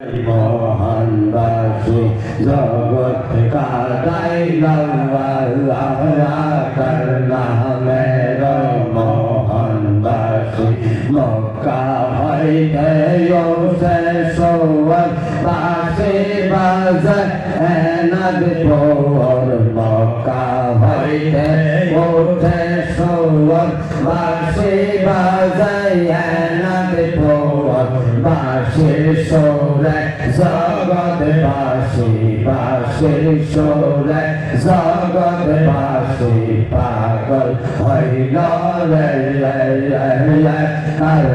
মোহন বাসু জগৎ কাটাইলামে মোহন বাসু মক্কা হইতে সোয়াল বাসে বাজার এনাদ পোর মক্কা হইতে ওঠে সোয়াল বাসে বাজার বাসে সোরে জগত বাসে বাসে সোরে জগত বাসে, পাগল হইল রে রে রে রে কার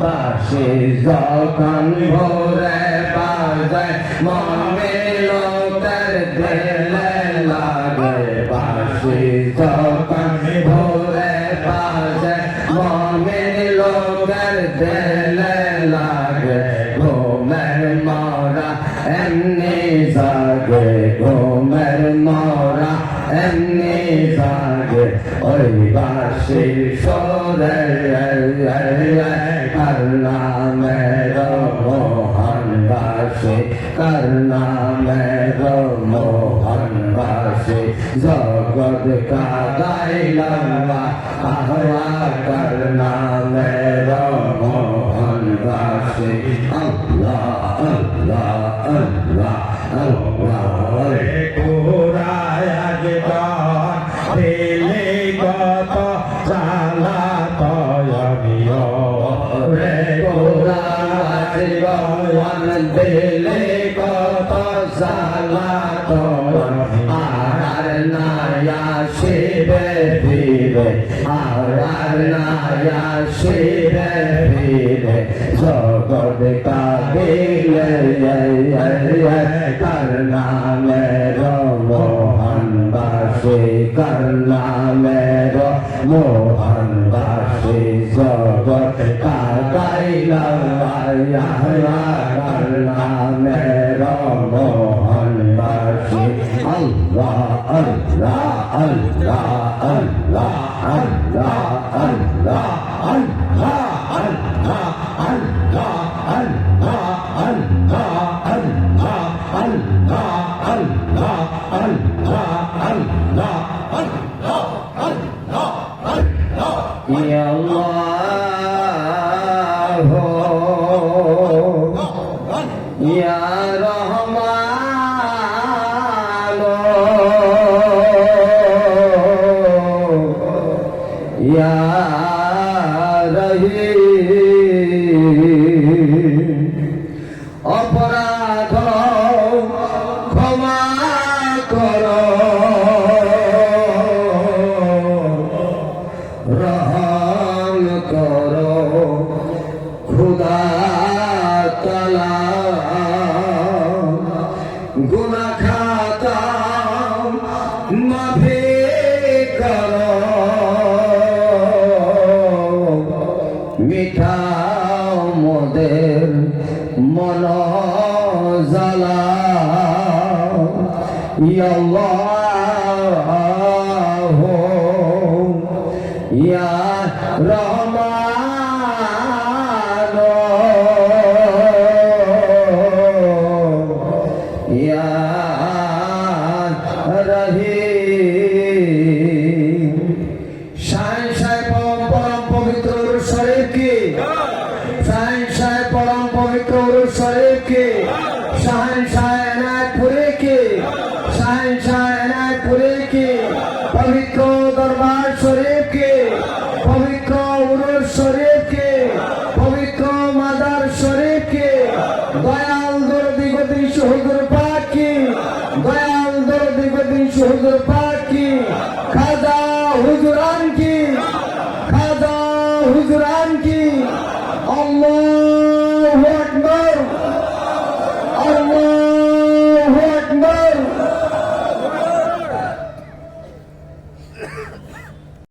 বাসি যখন ভোরে বাজে, মনে লোকের দিলে লাগে। বাসি যখন ভোরে বাজে, মনে লোকের দিলে লাগে। ঘুমের মরা এমনি জাগে, ঘুমের মরা এমনি জাগে। ওই বাসি সরে বাসে করনা মে মোহন বাসে? জগৎ কা গাইলাম আহ্বা কর जगत का दिल करना আল্লাহ আল্লাহ আল্লাহ আল্লাহ আল্লাহ আল্লাহ আল্লাহ আল্লাহ আল্লাহ আল্লাহ আল্লাহ আল্লাহ আল্লাহ আল্লাহ আল্লাহ আল্লাহ আল্লাহ আল্লাহ ইয়া আল্লাহ মিঠাও মোদের মন জ্বালা ইয়াল্লাহ শান শায় এনায়তপুরে কে শান শায় এনায়তপুরে কে পবিত্র দরবার শরীফ কে পবিত্র উরুস শরীফ কে পবিত্র মাদার শরীফ কে দয়াল দরদি গদি শহীদুর পাক কি দয়াল দরদি গদি শহীদুর পাক কি খাজা হুজুরান কি